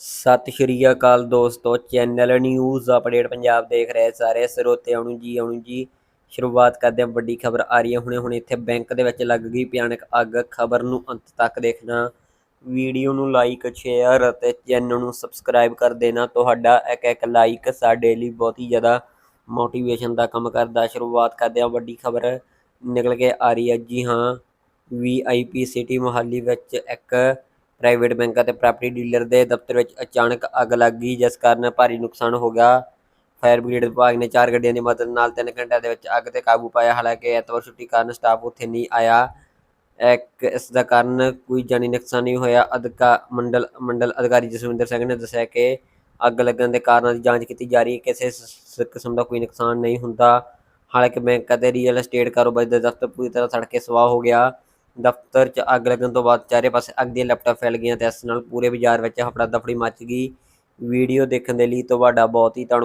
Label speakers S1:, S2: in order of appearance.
S1: ਸਤਿ ਸ਼੍ਰੀ ਅਕਾਲ ਦੋਸਤੋ channel news update Punjab ਦੇਖ ਰਹੇ ਸਾਰੇ। ਸਰੋਤਿਆਂ ਨੂੰ ਜੀ ਆਉਣ ਜੀ, ਸ਼ੁਰੂਆਤ ਕਰਦੇ ਹਾਂ ਵੱਡੀ ਖਬਰ ਆ ਰਹੀ ਹੈ। ਹੁਣੇ ਹੁਣੇ ਇੱਥੇ ਬੈਂਕ ਦੇ ਵਿੱਚ ਲੱਗ ਗਈ ਭਿਆਨਕ ਅੱਗ। ਖਬਰ ਨੂੰ ਅੰਤ ਤੱਕ ਦੇਖਣਾ। ਵੀਡੀਓ ਨੂੰ ਲਾਈਕ ਸ਼ੇਅਰ ਅਤੇ ਚੈਨਲ ਨੂੰ ਸਬਸਕ੍ਰਾਈਬ ਕਰ ਦੇਣਾ। ਤੁਹਾਡਾ ਇੱਕ ਇੱਕ ਲਾਈਕ ਸਾਡੇ ਲਈ ਬਹੁਤ ਹੀ ਜ਼ਿਆਦਾ ਮੋਟੀਵੇਸ਼ਨ ਦਾ ਕੰਮ ਕਰਦਾ। ਸ਼ੁਰੂਆਤ ਕਰਦੇ ਹਾਂ ਵੱਡੀ ਖਬਰ। ਨਿਕਲ ਕੇ ਆ ਰਹੀ ਹੈ ਜੀ ਹਾਂ ਵੀਆਈਪੀ ਸਿਟੀ ਮੁਹਾਲੀ ਵਿੱਚ ਇੱਕ ਪ੍ਰਾਈਵੇਟ ਬੈਂਕ ਅਤੇ ਪ੍ਰਾਪਰਟੀ ਡੀਲਰ ਦੇ ਦਫ਼ਤਰ ਵਿੱਚ ਅਚਾਨਕ ਅੱਗ ਲੱਗ ਗਈ, ਜਿਸ ਕਾਰਨ ਭਾਰੀ ਨੁਕਸਾਨ ਹੋ ਗਿਆ। ਫਾਇਰ ਬ੍ਰਿਗੇਡ ਵਿਭਾਗ ਨੇ ਚਾਰ ਗੱਡੀਆਂ ਦੀ ਮਦਦ ਨਾਲ 3 ਘੰਟਿਆਂ ਦੇ ਵਿੱਚ ਅੱਗ ਤੇ ਕਾਬੂ ਪਾਇਆ। ਹਾਲਾਂਕਿ ਐਤਵਾਰ ਛੁੱਟੀ ਕਾਰਨ ਸਟਾਫ ਉੱਥੇ ਨਹੀਂ ਆਇਆ। ਇੱਕ, ਇਸ ਦਾ ਕਾਰਨ ਕੋਈ ਜਾਨੀ ਨੁਕਸਾਨ ਨਹੀਂ ਹੋਇਆ। ਅਧਿਕਾ, ਮੰਡਲ ਮੰਡਲ ਅਧਿਕਾਰੀ ਜਸਵਿੰਦਰ ਸਿੰਘ ਨੇ ਦੱਸਿਆ ਕਿ ਅੱਗ ਲੱਗਣ ਦੇ ਕਾਰਨਾਂ ਦੀ ਜਾਂਚ ਕੀਤੀ ਜਾ ਰਹੀ ਹੈ। ਕਿਸੇ ਕਿਸਮ ਦਾ ਕੋਈ ਨੁਕਸਾਨ ਨਹੀਂ ਹੁੰਦਾ। ਹਾਲਾਂਕਿ ਬੈਂਕ ਅਤੇ ਰੀਅਲ ਏਸਟੇਟ ਕਾਰੋਬਾਰੀ ਦਾ ਦਫ਼ਤਰ ਪੂਰੀ ਤਰ੍ਹਾਂ ਸੜ ਕੇ ਸਵਾਹ ਹੋ ਗਿਆ। ਦਫ਼ਤਰ 'ਚ ਅੱਗ ਲੱਗਣ ਤੋਂ ਬਾਅਦ ਚਾਰੇ ਪਾਸੇ ਅੱਗ ਦੀਆਂ ਲੈਪਟਾਪ ਫੈਲ ਗਈਆਂ ਤੇ ਇਸ ਨਾਲ ਪੂਰੇ ਬਾਜ਼ਾਰ ਵਿੱਚ ਹਫੜਾ ਦਫੜੀ ਮੱਚ ਗਈ। ਵੀਡੀਓ ਦੇਖਣ ਦੇ ਲਈ ਤੁਹਾਡਾ ਬਹੁਤ ਹੀ ਧੰਨਵਾਦ।